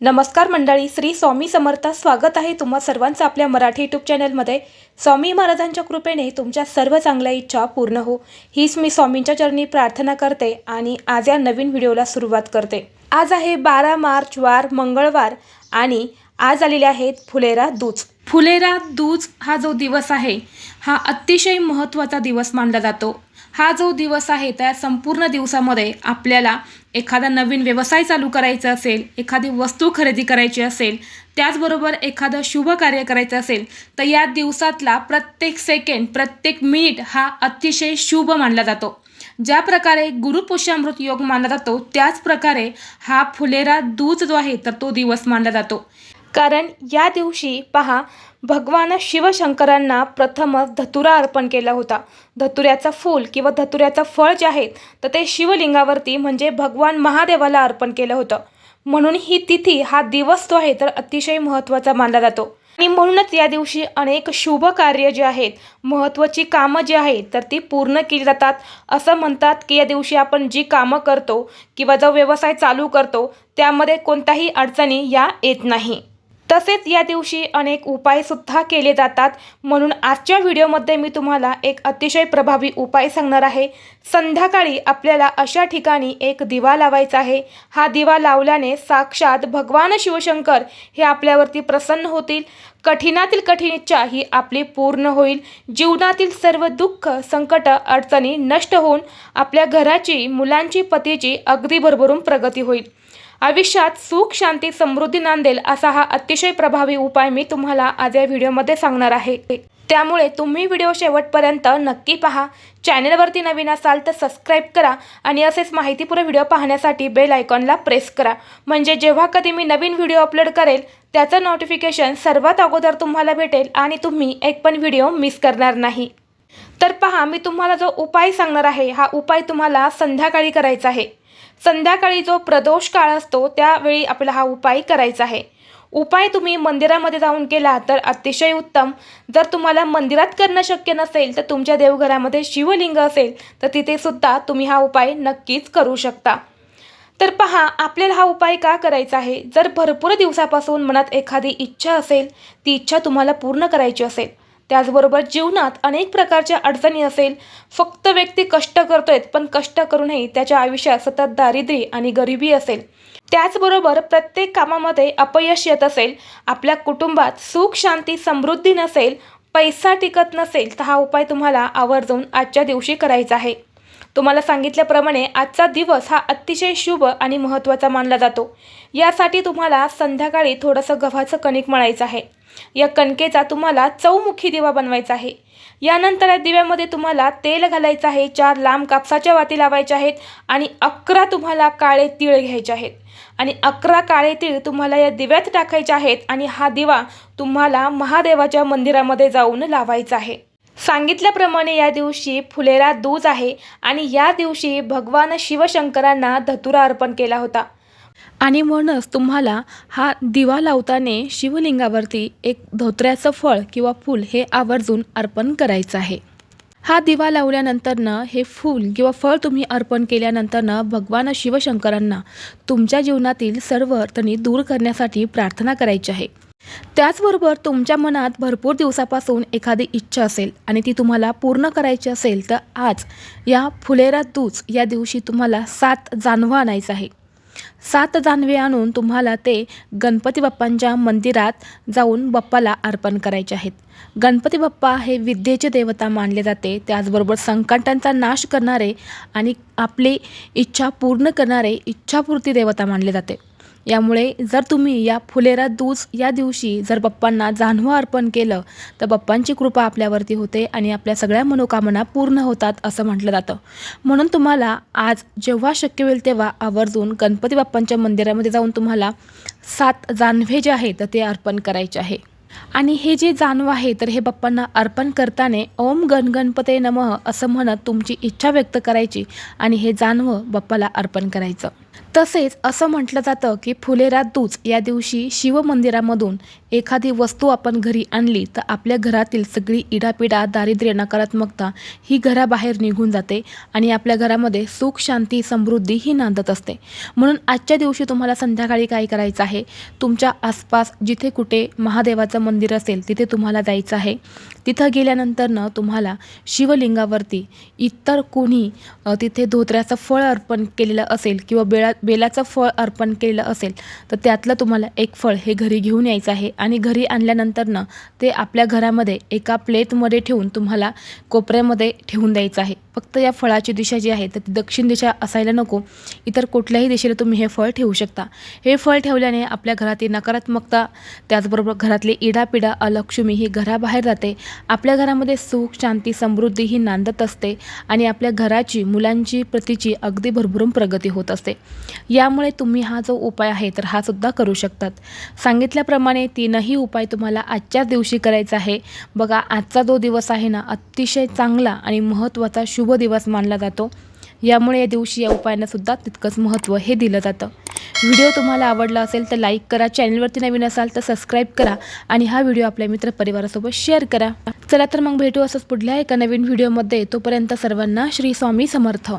नमस्कार मंडळी श्री स्वामी समर्थ स्वागत आहे तुम्हा सर्वांचं आपल्या मराठी यूट्यूब चॅनलमध्ये स्वामी महाराजांच्या कृपेने तुमच्या सर्व चांगल्या इच्छा पूर्ण हो. हीच मी स्वामींच्या चरणी प्रार्थना करते आणि आज या नवीन व्हिडिओला सुरुवात करते. आज आहे बारा मार्च वार मंगळवार आणि आज आलेले आहेत फुलेरा दूज. फुलेरा दूज हा जो दिवस आहे हा अतिशय महत्त्वाचा दिवस मानला जातो. हा जो दिवस आहे त्या संपूर्ण दिवसामध्ये आपल्याला एखादा नवीन व्यवसाय चालू करायचा असेल एखादी वस्तू खरेदी करायची असेल त्याचबरोबर एखादं शुभ कार्य करायचं असेल तर या दिवसातला प्रत्येक सेकंड प्रत्येक मिनिट हा अतिशय शुभ मानला जातो. ज्या प्रकारे गुरुपुष्यामृत योग मानला जातो त्याच प्रकारे हा फुलेरा दूज जो आहे तर तो दिवस मानला जातो. कारण या दिवशी पहा भगवान शिवशंकरांना प्रथमच धतुरा अर्पण केला होता. धतुऱ्याचं फूल किंवा धतुऱ्याचं फळ जे आहे तर ते शिवलिंगावरती म्हणजे भगवान महादेवाला अर्पण केलं होतं. म्हणून ही तिथी हा दिवस जो आहे तर अतिशय महत्त्वाचा मानला जातो. आणि म्हणूनच या दिवशी अनेक शुभ कार्य जे आहेत महत्त्वाची कामं जी आहेत तर ती पूर्ण केली जातात. असं म्हणतात की या दिवशी आपण जी कामं करतो किंवा जो व्यवसाय चालू करतो त्यामध्ये कोणताही अडचणी या येत नाही. तसेच या दिवशी अनेक उपायसुद्धा केले जातात. म्हणून आजच्या व्हिडिओमध्ये मी तुम्हाला एक अतिशय प्रभावी उपाय सांगणार आहे. संध्याकाळी आपल्याला अशा ठिकाणी एक दिवा लावायचा आहे. हा दिवा लावल्याने साक्षात भगवान शिवशंकर हे आपल्यावरती प्रसन्न होतील. कठीणातील कठीण इच्छा ही आपली पूर्ण होईल. जीवनातील सर्व दुःख संकट अडचणी नष्ट होऊन आपल्या घराची मुलांची पतीची अगदी भरभरून प्रगती होईल. आयुष्यात सुख शांती समृद्धी नांदेल असा हा अतिशय प्रभावी उपाय मी तुम्हाला आज या व्हिडिओमध्ये सांगणार आहे. त्यामुळे तुम्ही व्हिडिओ शेवटपर्यंत नक्की पहा. चॅनलवरती नवीन असाल तर सबस्क्राईब करा आणि असेच माहितीपूर्ण व्हिडिओ पाहण्यासाठी बेल आयकॉनला प्रेस करा. म्हणजे जेव्हा कधी मी नवीन व्हिडिओ अपलोड करेल त्याचं नोटिफिकेशन सर्वात अगोदर तुम्हाला भेटेल आणि तुम्ही एक पण व्हिडिओ मिस करणार नाही. तर पहा मी तुम्हाला जो उपाय सांगणार आहे हा उपाय तुम्हाला संध्याकाळी करायचा आहे. संध्याकाळी जो प्रदोष काळ असतो त्यावेळी आपल्याला हा उपाय करायचा आहे. उपाय तुम्ही मंदिरामध्ये जाऊन केला तर अतिशय उत्तम. जर तुम्हाला मंदिरात करणं शक्य नसेल तर तुमच्या देवघरामध्ये शिवलिंग असेल तर तिथे सुद्धा तुम्ही हा उपाय नक्कीच करू शकता. तर पहा आपल्याला हा उपाय का करायचा आहे? जर भरपूर दिवसापासून मनात एखादी इच्छा असेल ती इच्छा तुम्हाला पूर्ण करायची असेल. त्याचबरोबर जीवनात अनेक प्रकारच्या अडचणी असेल फक्त व्यक्ती कष्ट करतोय पण कष्ट करूनही त्याच्या आयुष्यात सतत दारिद्र्य आणि गरिबी असेल. त्याचबरोबर प्रत्येक कामामध्ये अपयश येत असेल आपल्या कुटुंबात सुख शांती समृद्धी नसेल पैसा टिकत नसेल तर हा उपाय तुम्हाला आवर्जून आजच्या दिवशी करायचा आहे. तुम्हाला सांगितल्याप्रमाणे आजचा दिवस हा अतिशय शुभ आणि महत्त्वाचा मानला जातो. यासाठी तुम्हाला संध्याकाळी थोडंसं गव्हाचं कणिक मळायचं आहे. या कणकेचा तुम्हाला चौमुखी दिवा बनवायचा आहे. यानंतर या दिव्यामध्ये तुम्हाला तेल घालायचं आहे चार लांब कापसाच्या वाती लावायच्या आहेत आणि अकरा तुम्हाला काळे तीळ घ्यायचे आहेत. आणि अकरा काळे तीळ तुम्हाला या दिव्यात टाकायचे आहेत आणि हा दिवा तुम्हाला महादेवाच्या मंदिरामध्ये जाऊन लावायचा आहे. सांगितल्याप्रमाणे या दिवशी फुलेरा दूज आहे आणि या दिवशी भगवान शिवशंकरांना धतुरा अर्पण केला होता. आणि म्हणूनच तुम्हाला हा दिवा लावताना शिवलिंगावरती एक धोत्र्याचं फळ किंवा फूल हे आवर्जून अर्पण करायचं आहे. हा दिवा लावल्यानंतरनं हे फूल किंवा फळ तुम्ही अर्पण केल्यानंतरनं भगवान शिवशंकरांना तुमच्या जीवनातील सर्व अडचणी दूर करण्यासाठी प्रार्थना करायची आहे. त्याचबरोबर तुमच्या मनात भरपूर दिवसापासून एखादी इच्छा असेल आणि ती तुम्हाला पूर्ण करायची असेल तर आज या फुलेरा दूज या दिवशी तुम्हाला सात जानवं आणायचं आहे. सात जानवे आणून तुम्हाला ते गणपती बाप्पांच्या मंदिरात जाऊन बाप्पाला अर्पण करायचे आहेत. गणपती बाप्पा हे विद्येचे देवता मानले जाते. त्याचबरोबर संकटांचा नाश करणारे आणि आपली इच्छा पूर्ण करणारे इच्छापूर्ती देवता मानले जाते. यामुळे जर तुम्ही या फुलेरा दूज या दिवशी जर बाप्पांना जान्हवं अर्पण केलं तर बाप्पांची कृपा आपल्यावरती होते आणि आपल्या सगळ्या मनोकामना पूर्ण होतात असं म्हटलं जातं. म्हणून तुम्हाला आज जेव्हा शक्य होईल तेव्हा आवर्जून गणपती बाप्पांच्या मंदिरामध्ये जाऊन तुम्हाला सात जानवे जे आहेत तर ते अर्पण करायचे आहे. आणि हे जे जानव आहे तर हे बाप्पांना अर्पण करताना ओम गणगणपते नमः असं म्हणत तुमची इच्छा व्यक्त करायची आणि हे जानवं बाप्पाला अर्पण करायचं. तसेच असं म्हटलं जातं की फुलेरा दूज या दिवशी शिवमंदिरामधून एखादी वस्तू आपण घरी आणली तर आपल्या घरातील सगळी इडापिडा दारिद्र्य नकारात्मकता ही घराबाहेर निघून जाते आणि आपल्या घरामध्ये सुख शांती समृद्धी ही नांदत असते. म्हणून आजच्या दिवशी तुम्हाला संध्याकाळी काय करायचं आहे? तुमच्या आसपास जिथे कुठे महादेवाचं मंदिर असेल तिथे तुम्हाला जायचं आहे. तिथं गेल्यानंतरनं तुम्हाला शिवलिंगावरती इतर कोणी तिथे धोत्र्याचं फळ अर्पण केलेलं असेल किंवा बेळा बेलाचं फळ अर्पण केलेलं असेल तर त्यातलं तुम्हाला एक फळ हे घरी घेऊन यायचं आहे. आणि घरी आणल्यानंतरनं ते आपल्या घरामध्ये एका प्लेटमध्ये ठेवून तुम्हाला कोपऱ्यामध्ये ठेवून द्यायचं आहे. फक्त या फळाची दिशा जी आहे तर ती दक्षिण दिशा असायला नको. इतर कुठल्याही दिशेला तुम्ही हे फळ ठेवू शकता. हे फळ ठेवल्याने आपल्या घरातील नकारात्मकता त्याचबरोबर घरातली इडापिडा अलक्ष्मी ही घराबाहेर जाते. आपल्या घरामध्ये सुख शांती समृद्धी ही नांदत असते आणि आपल्या घराची मुलांची प्रतीची अगदी भरभरून प्रगती होत असते. यामुळे तुम्ही हा जो उपाय आहे तर हा सुद्धा करू शकतात. सांगितल्याप्रमाणे तीनही उपाय तुम्हाला आजच्याच दिवशी करायचा आहे. बघा आजचा जो दिवस आहे ना अतिशय चांगला आणि महत्त्वाचा शुभ दिवस मानला जातो. यामुळे या दिवशी या उपायांनासुद्धा तितकंच महत्त्व हे दिलं जातं. व्हिडिओ तुम्हाला आवडला असेल तर लाईक करा चॅनलवरती नवीन असाल तर सबस्क्राईब करा आणि हा व्हिडिओ आपल्या मित्रपरिवारासोबत शेअर करा. चला तर मग भेटू असंच पुढल्या एका नवीन व्हिडिओमध्ये. तोपर्यंत सर्वांना श्री स्वामी समर्थ.